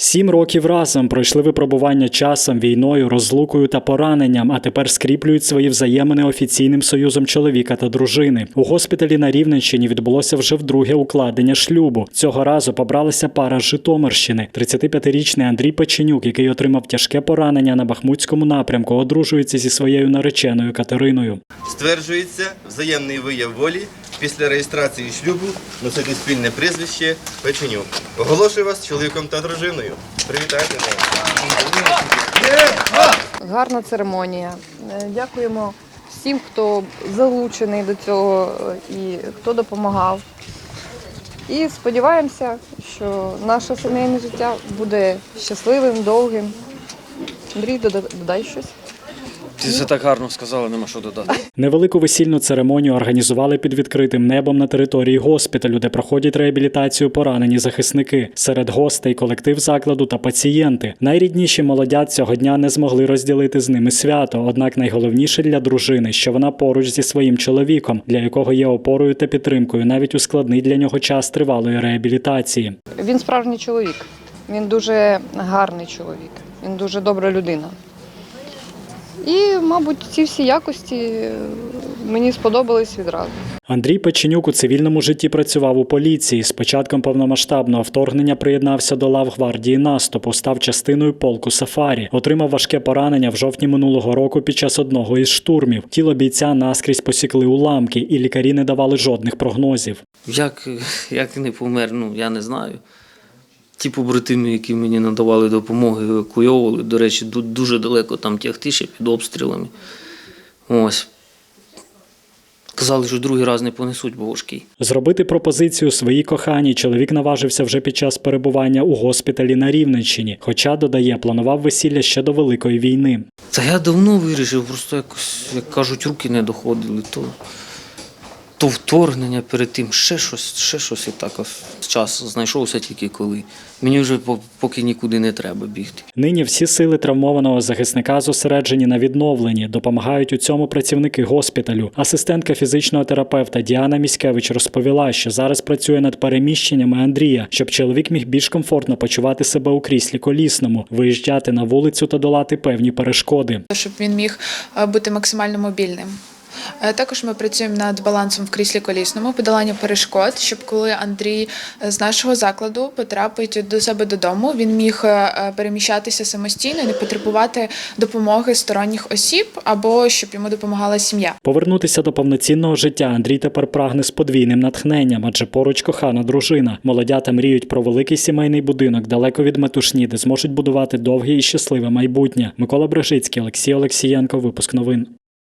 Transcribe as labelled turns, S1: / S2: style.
S1: Сім років разом пройшли випробування часом, війною, розлукою та пораненням, а тепер скріплюють свої взаємини офіційним союзом чоловіка та дружини. У госпіталі на Рівненщині відбулося вже вдруге укладення шлюбу. Цього разу побралася пара з Житомирщини. 35-річний Андрій Печенюк, який отримав тяжке поранення на Бахмутському напрямку, одружується зі своєю нареченою Катериною.
S2: Стверджується взаємний вияв волі після реєстрації шлюбу носити спільне прізвище Печенюк. Оголошую вас чоловіком та дружиною. Привітайте нас.
S3: Гарна церемонія. Е, Дякуємо всім, хто залучений до цього е, і хто допомагав. І сподіваємося, що наше сімейне життя буде щасливим, довгим. Андрій, додай щось.
S4: Ти це так гарно сказала, нема що додати.
S1: Невелику весільну церемонію організували під відкритим небом на території госпіталю, де проходять реабілітацію поранені захисники. Серед гостей колектив закладу та пацієнти. Найрідніші молодят цього дня не змогли розділити з ними свято. Однак найголовніше для дружини, що вона поруч зі своїм чоловіком, для якого є опорою та підтримкою, навіть у складний для нього час тривалої реабілітації.
S3: Він справжній чоловік. Він дуже гарний чоловік. Він дуже добра людина. І, мабуть, ці всі якості е, мені сподобались відразу.
S1: Андрій Печенюк у цивільному житті працював у поліції. З початком повномасштабного вторгнення приєднався до лав гвардії наступу, став частиною полку Сафарі. Отримав важке поранення в жовтні минулого року під час одного із штурмів. Тіло бійця наскрізь посікли уламки, і лікарі не давали жодних прогнозів.
S4: Як, як не помер, ну я не знаю. Ті побратими, які мені надавали допомоги, евакуйовували, до речі, дуже далеко там тягти ще під обстрілами. Ось. Казали, що другий раз не понесуть, бо важкий.
S1: Зробити пропозицію своїй коханій чоловік наважився вже під час перебування у госпіталі на Рівненщині. Хоча додає, планував весілля ще до великої війни.
S4: Та я давно вирішив, просто якось, як кажуть, руки не доходили, то, то вторгнення перед тим, ще щось, ще щось і так. ось Час знайшовся тільки коли. Мені вже по- поки нікуди не треба бігти.
S1: Нині всі сили травмованого захисника зосереджені на відновленні. Допомагають у цьому працівники госпіталю. Асистентка фізичного терапевта Діана Міськевич розповіла, що зараз працює над переміщеннями Андрія, щоб чоловік міг більш комфортно почувати себе у кріслі колісному, виїжджати на вулицю та долати певні перешкоди.
S5: щоб він міг бути максимально мобільним. Е, Також ми працюємо над балансом в кріслі колісному, подолання перешкод, щоб коли Андрій е, з нашого закладу потрапить до себе додому, він міг е, переміщатися самостійно, не потребувати допомоги сторонніх осіб або щоб йому допомагала сім'я.
S1: Повернутися до повноцінного життя Андрій тепер прагне з подвійним натхненням, адже поруч кохана дружина. Молодята мріють про великий сімейний будинок далеко від метушні, де зможуть будувати довге і щасливе майбутнє. Микола Брежицький, Олексій Олексієнко. Випуск новин.